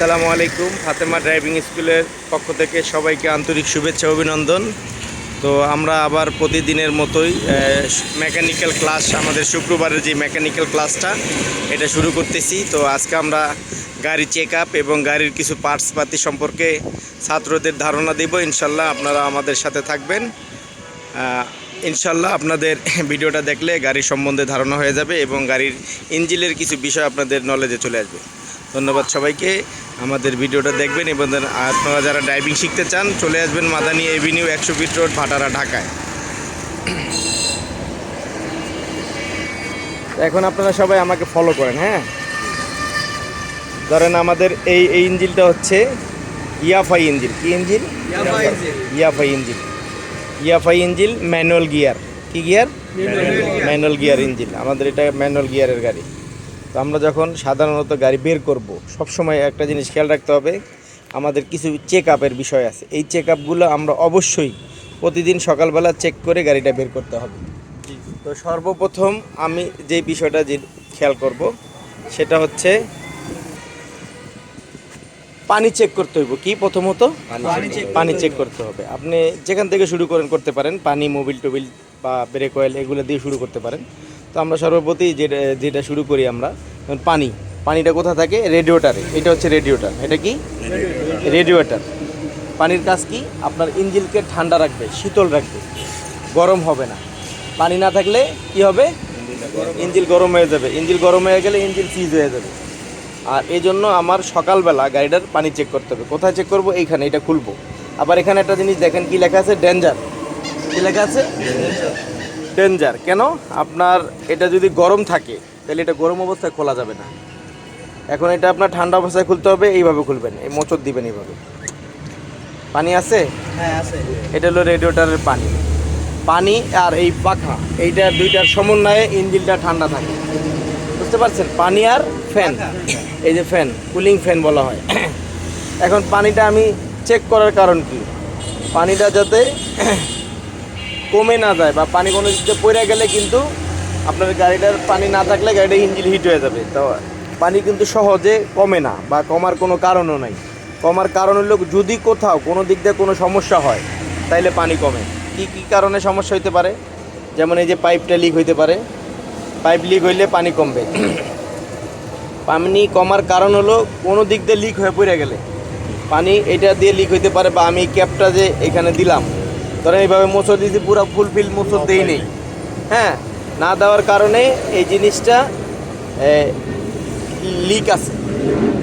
আসসালামু আলাইকুম। ফাতেমা ড্রাইভিং স্কুলের পক্ষ থেকে সবাইকে আন্তরিক শুভেচ্ছা, অভিনন্দন। তো আমরা আবার প্রতিদিনের মতোই মেকানিক্যাল ক্লাস আমাদের শুক্রবারের যে মেকানিক্যাল ক্লাসটা এটা শুরু করতেছি। তো আজকে আমরা গাড়ি চেক আপ এবং গাড়ির কিছু পার্টস পাতি সম্পর্কে ছাত্রদের ধারণা দেব। ইনশাল্লাহ আপনারা আমাদের সাথে থাকবেন। ইনশাল্লাহ আপনাদের ভিডিওটা দেখলে গাড়ি সম্বন্ধে ধারণা হয়ে যাবে এবং গাড়ির ইঞ্জিনের কিছু বিষয় আপনাদের নলেজে চলে আসবে। ধন্যবাদ সবাইকে। আমাদের ভিডিওটা দেখবেন এবং আপনারা যারা ড্রাইভিং শিখতে চান চলে আসবেন মাদানী এভিনিউ একশো ফিট রোড ভাটারা ঢাকায়। এখন আপনারা সবাই আমাকে ফলো করেন হ্যাঁ? ধরেন আমাদের এই এই ইঞ্জিনটা হচ্ছে ইয়াফাই ইঞ্জিন কি ইঞ্জিন ইয়াফাই ইঞ্জিন। ইয়াফাই ইঞ্জিন ইয়াফাই ইঞ্জিন ম্যানুয়াল গিয়ার কি গিয়ার ম্যানুয়াল গিয়ার ইঞ্জিন আমাদের এটা ম্যানুয়াল গিয়ারের গাড়ি। তো আমরা যখন সাধারণত গাড়ি বের করব সবসময় একটা জিনিস খেয়াল রাখতে হবে আমাদের কিছু চেক আপের বিষয় আছে। এই চেক আপগুলো আমরা অবশ্যই প্রতিদিন সকালবেলা চেক করে গাড়িটা বের করতে হবে। তো সর্বপ্রথম আমি যে বিষয়টা যে খেয়াল করব সেটা হচ্ছে পানি চেক করতে হইব কি প্রথমত? পানি পানি চেক করতে হবে। আপনি যেখান থেকে শুরু করেন করতে পারেন। পানি মোবিল টোবিল বা ব্রেক অয়েল এগুলো দিয়ে শুরু করতে পারেন। তো আমরা সর্বপ্রতি যেটা যেটা শুরু করি আমরা পানি। পানিটা কোথা থাকে? রেডিওটারে। এটা হচ্ছে রেডিওটার। এটা কি? রেডিওটার। পানির কাজ কি? আপনার ইঞ্জিনকে ঠান্ডা রাখবে, শীতল রাখবে। গরম হবে না। পানি না থাকলে কি হবে? ইঞ্জিল গরম হয়ে যাবে। ইঞ্জিল গরম হয়ে গেলে ইঞ্জিল সিজ হয়ে যাবে। আর এই জন্য আমার সকালবেলা গাড়িটার পানি চেক করতে হবে। কোথায় চেক করব? এইখানে, এটা খুলবো। আবার এখানে একটা জিনিস দেখেন কি লেখা আছে? ডেঞ্জার কি লেখা আছে? ডেঞ্জার। কেন? আপনার এটা যদি গরম থাকে তাহলে এটা গরম অবস্থায় খোলা যাবে না। এখন এটা আপনার ঠান্ডা অবস্থায় খুলতে হবে এইভাবে খুলবেন। এই মোচড় দিবেন এইভাবে। পানি আছে? হ্যাঁ আছে। এটা হলো রেডিওটারের পানি। পানি আর এই পাখা এইটা দুইটার সমন্বয়ে ইঞ্জিনটা ঠান্ডা থাকে। বুঝতে পারছেন? পানি আর ফ্যান। এই যে ফ্যান কুলিং ফ্যান বলা হয়। এখন পানিটা আমি চেক করার কারণ কি? পানিটা যাতে কমে না যায় বা পানি কোনো দিকে পড়ে গেলে কিন্তু আপনার গাড়িটার পানি না থাকলে গাড়িটা ইঞ্জিন হিট হয়ে যাবে। তো পানি কিন্তু সহজে কমে না বা কমার কোনো কারণও নাই। কমার কারণ হলো যদি কোথাও কোনো দিক দিয়ে কোনো সমস্যা হয়, তাইলে পানি কমে। কি কি কারণে সমস্যা হইতে পারে? যেমন এই যে পাইপটা লিক হইতে পারে। পাইপ লিক হইলে পানি কমবে। পানি কমার কারণ হলো কোনো দিক দিয়ে লিক হয়ে পড়ে গেলে। পানি এটা দিয়ে লিক হইতে পারে বা আমি ক্যাপটা যে এখানে দিলাম ধরেন এইভাবে মোচড় দিয়েছি পুরো ফুলফিল মোচড় দেই নেই হ্যাঁ না দেওয়ার কারণে এই জিনিসটা লিক আছে।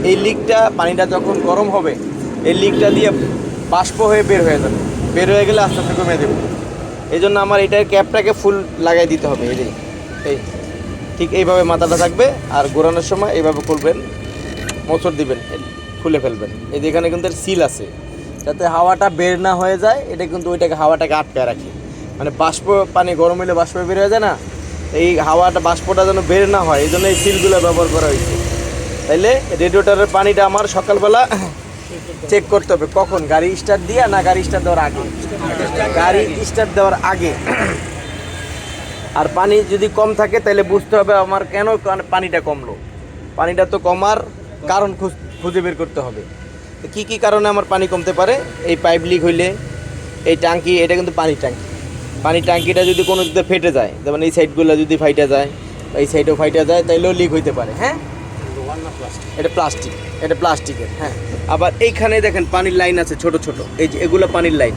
এই লিকটা পানিটা যখন গরম হবে এই লিকটা দিয়ে বাষ্প হয়ে বের হয়ে যাবে। বের হয়ে গেলে আস্তে আস্তে কমে দেবে। এই জন্য আমার এটার ক্যাপটাকে ফুল লাগাই দিতে হবে এই যে এই ঠিক এইভাবে মাথাটা থাকবে আর ঘোরানোর সময় এইভাবে খুলবেন মোচড় দিবেন খুলে ফেলবেন। এই যে এখানে কিন্তু সিল আছে। যাতে হাওয়াটা বের না হয়ে যায়, এটা কিন্তু ওইটাকে হাওয়াটাকে আটকায় রাখে। মানে বাষ্প পানি গরম হলে বাষ্প বের হয়ে যায় না, এই হাওয়াটা বাষ্পটা যেন বের না হয়, এই জন্য এই সিলগুলো ব্যবহার করা হয়েছে। তাইলে রেডিওটারের পানিটা আমার সকালবেলা চেক করতে হবে, কখন? গাড়ি স্টার্ট দিয়ে না গাড়ি স্টার্ট দেওয়ার আগে? গাড়ি স্টার্ট দেওয়ার আগে। আর পানি যদি কম থাকে তাহলে বুঝতে হবে আমার কেন পানিটা কমলো। পানিটা তো কমার কারণ খুঁজে বের করতে হবে। তো কী কী কারণে আমার পানি কমতে পারে? এই পাইপ লিক হইলে, এই ট্যাঙ্কি, এটা কিন্তু পানির ট্যাঙ্কি। পানির ট্যাঙ্কিটা যদি কোনো দিকে ফেটে যায়, যেমন এই সাইডগুলো যদি ফাইটে যায়, বা এই সাইডেও ফাইটে যায়, তাইলেও লিক হইতে পারে হ্যাঁ? এটা প্লাস্টিক এটা প্লাস্টিকের হ্যাঁ। আবার এইখানে দেখেন পানির লাইন আছে ছোট ছোট, এই যে এগুলো পানির লাইন।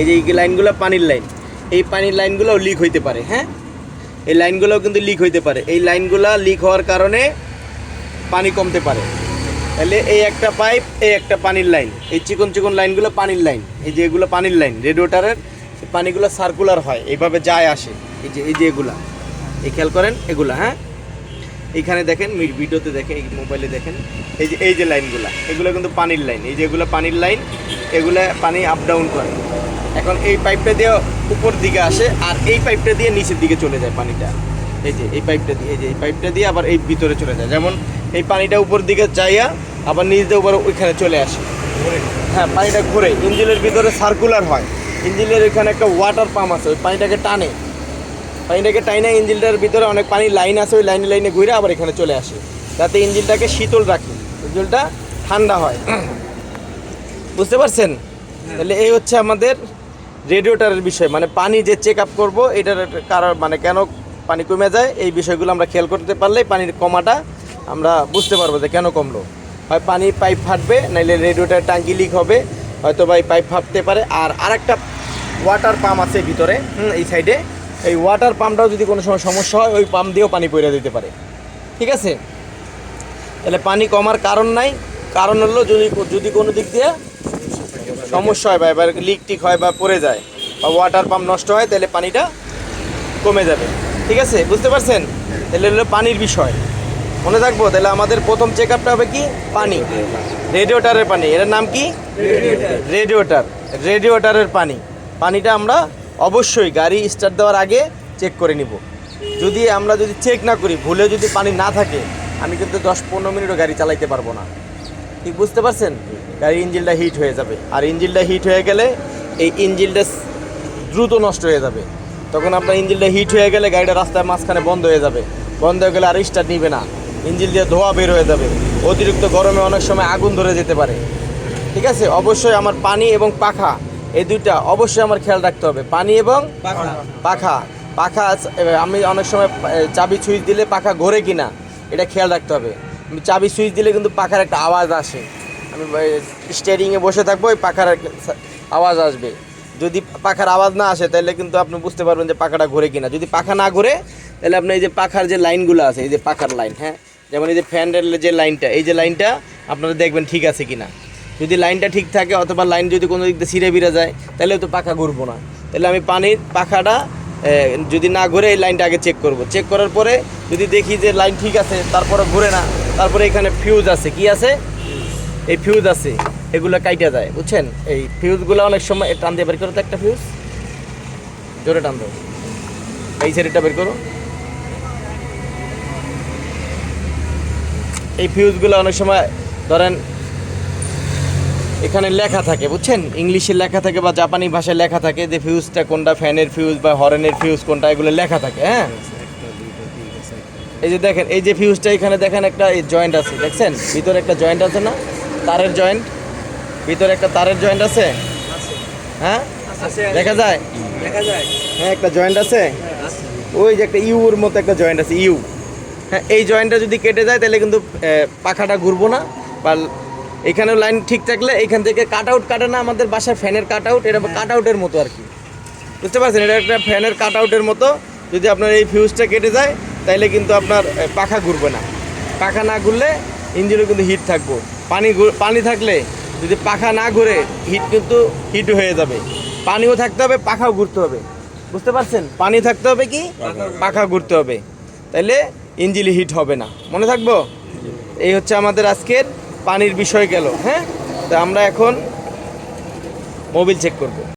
এই যে এই লাইনগুলো পানির লাইন, এই পানির লাইনগুলোও লিক হইতে পারে হ্যাঁ? এই লাইনগুলোও কিন্তু লিক হইতে পারে। এই লাইনগুলো লিক হওয়ার কারণে পানি কমতে পারে। তাহলে এই একটা পাইপ, এই একটা পানির লাইন। এই চিকন চিকন লাইনগুলো পানির লাইন। এই যে এগুলো পানির লাইন রেডিওটারের পানিগুলো সার্কুলার হয়, এইভাবে যায়, আসে। এই যে এই যে এগুলা। এই খেয়াল করেন, এগুলা হ্যাঁ? এইখানে দেখেন ভিডিওতে দেখেন, এই মোবাইলে দেখেন। এই যে এই যে লাইনগুলা, এগুলো কিন্তু পানির লাইন। এই যে এগুলো পানির লাইন, এগুলা পানি আপ ডাউন করে। এখন এই পাইপটা দিয়ে উপর দিকে আসে, আর এই পাইপটা দিয়ে নিচের দিকে চলে যায় পানিটা। এই যে, এই পাইপটা দিয়ে, এই যে, এই পাইপটা দিয়ে আবার এই ভিতরে চলে যায়। যেমন এই পানিটা উপর দিকে যাইয়া আবার নিচ দিয়ে উপর ওইখানে চলে আসে। হ্যাঁ পানিটা ঘুরে। ইঞ্জিনের ভিতরে সার্কুলার হয়। ইঞ্জিনের এখানে একটা ওয়াটার পাম্প আছে ওই পানিটাকে টানে। পানিটাকে টাইনা ইঞ্জিনটার ভিতরে অনেক পানির লাইন আছে ওই লাইনে লাইনে ঘুরে আবার এখানে চলে আসে। যাতে ইঞ্জিনটাকে শীতল রাখে। ইঞ্জিনটা ঠান্ডা হয়। বুঝতে পারছেন? তাহলে এই হচ্ছে আমাদের রেডিওটারের বিষয়। মানে পানি যে চেক আপ করব এটার কারণ মানে কেন পানি কমে যায় এই বিষয়গুলো আমরা খেয়াল করতে পারলে পানির কমাটা আমরা বুঝতে পারব যে কেন কমলো। হয় পানি পাইপ ফাটবে নাইলে রেডিওটার টাঙ্কি লিক হবে হয়তো বা এই পাইপ ফাটতে পারে। আর আরেকটা ওয়াটার পাম্প আছে ভিতরে হুম, এই সাইডে এই ওয়াটার পাম্পটাও যদি কোনো সময় সমস্যা হয় ওই পাম্প দিয়েও পানি পড়ে দিতে পারে। ঠিক আছে? তাহলে পানি কমার কারণ নাই। কারণ হলো যদি যদি কোনো দিক দিয়ে সমস্যা হয় বা এবার লিক টিক হয় বা পড়ে যায় বা ওয়াটার পাম্প নষ্ট হয় তাহলে পানিটা কমে যাবে। ঠিক আছে? বুঝতে পারছেন? তাহলে হলো পানির বিষয়। মনে থাকব তাহলে আমাদের প্রথম চেক আপটা হবে কি? পানি। রেডিওটারের পানি। এর নাম কি? রেডিওটার। রেডিওটারের পানি। পানিটা আমরা অবশ্যই গাড়ি স্টার্ট দেওয়ার আগে চেক করে নিব। যদি আমরা যদি চেক না করি, ভুলে যদি পানি না থাকে, আমি কিন্তু দশ পনেরো মিনিটও গাড়ি চালাইতে পারব না। ঠিক বুঝতে পারছেন? গাড়ির ইঞ্জিনটা হিট হয়ে যাবে। আর ইঞ্জিনটা হিট হয়ে গেলে এই ইঞ্জিনটা দ্রুত নষ্ট হয়ে যাবে। তখন আপনার ইঞ্জিনটা হিট হয়ে গেলে গাড়িটা রাস্তায় মাঝখানে বন্ধ হয়ে যাবে। বন্ধ হয়ে গেলে আর স্টার্ট নিবে না। ইঞ্জিন দিয়ে ধোয়া বের হয়ে যাবে। অতিরিক্ত গরমে অনেক সময় আগুন ধরে যেতে পারে। ঠিক আছে? অবশ্যই আমার পানি এবং পাখা এই দুইটা অবশ্যই আমার খেয়াল রাখতে হবে। পানি এবং পাখা। পাখা। পাখা আমি অনেক সময় চাবি সুইচ দিলে পাখা ঘোরে কিনা এটা খেয়াল রাখতে হবে। চাবি সুইচ দিলে কিন্তু পাখার একটা আওয়াজ আসে। আমি স্টেয়ারিংয়ে বসে থাকব ওই পাখার আওয়াজ আসবে। যদি পাখার আওয়াজ না আসে তাহলে কিন্তু আপনি বুঝতে পারবেন যে পাখাটা ঘোরে কিনা। যদি পাখা না ঘোরে তাহলে আপনি এই যে পাখার যে লাইনগুলো আছে এই যে পাখার লাইন হ্যাঁ? যেমন এই যে ফ্যানের যে লাইনটা এই যে লাইনটা আপনারা দেখবেন ঠিক আছে কি না যদি লাইনটা ঠিক থাকে অথবা লাইন যদি কোনো দিক দিয়ে ছিঁড়ে বিড়ে যায়, তাহলে তো পাখা ঘুরবো না। তাহলে আমি পানির পাখাটা যদি না ঘুরে এই লাইনটা আগে চেক করব। চেক করার পরে যদি দেখি যে লাইন ঠিক আছে, তারপরে ঘুরে না, তারপরে এখানে ফিউজ আছে। কি আছে? এই ফিউজ আছে। এগুলো কাইটা যায়, বুঝছেন? এই ফিউজগুলো অনেক সময় টান দিয়ে বের করো তো একটা ফিউজ জোরে টান দাও। এই সাইডটা বের করো। এই ফিউজগুলো অনেক সময় ধরেন এখানে লেখা থাকে বুঝছেন? ইংলিশে লেখা থাকে বা জাপানি ভাষায় লেখা থাকে যে ফিউজটা কোনটা ফ্যানের ফিউজ বা হরেনের ফিউজ কোনটা এগুলো লেখা থাকে হ্যাঁ? এই যে দেখেন এই যে ফিউজটা এখানে দেখেন একটা এই জয়েন্ট আছে দেখছেন? ভিতরে একটা জয়েন্ট আছে না? তারের জয়েন্ট। ভিতরে একটা তারের জয়েন্ট আছে? হ্যাঁ? দেখা যায়? দেখা যায়। হ্যাঁ একটা জয়েন্ট আছে? আছে। ওই যে একটা ইউর মতো একটা জয়েন্ট আছে ইউ। হ্যাঁ এই জয়েন্টটা যদি কেটে যায় তাহলে কিন্তু পাখাটা ঘুরবো না। বা এখানেও লাইন ঠিক থাকলে এখান থেকে কাট আউট কাটে না আমাদের বাসায় ফ্যানের কাট আউট এটা কাট আউটের মতো আর কি বুঝতে পারছেন? এটা একটা ফ্যানের কাট আউটের মতো। যদি আপনার এই ফিউজটা কেটে যায় তাহলে কিন্তু আপনার পাখা ঘুরবে না। পাখা না ঘুরলে ইঞ্জিনও কিন্তু হিট থাকব। পানি পানি থাকলে যদি পাখা না ঘুরে হিট কিন্তু হিট হয়ে যাবে। পানিও থাকতে হবে পাখাও ঘুরতে হবে। বুঝতে পারছেন? পানি থাকতে হবে কি? পাখা ঘুরতে হবে। তাইলে ইঞ্জিন হিট হবে না। মনে থাকব? এই হচ্ছে আমাদের আজকের পানির বিষয় গেল হ্যাঁ? তো আমরা এখন মোবিল চেক করব।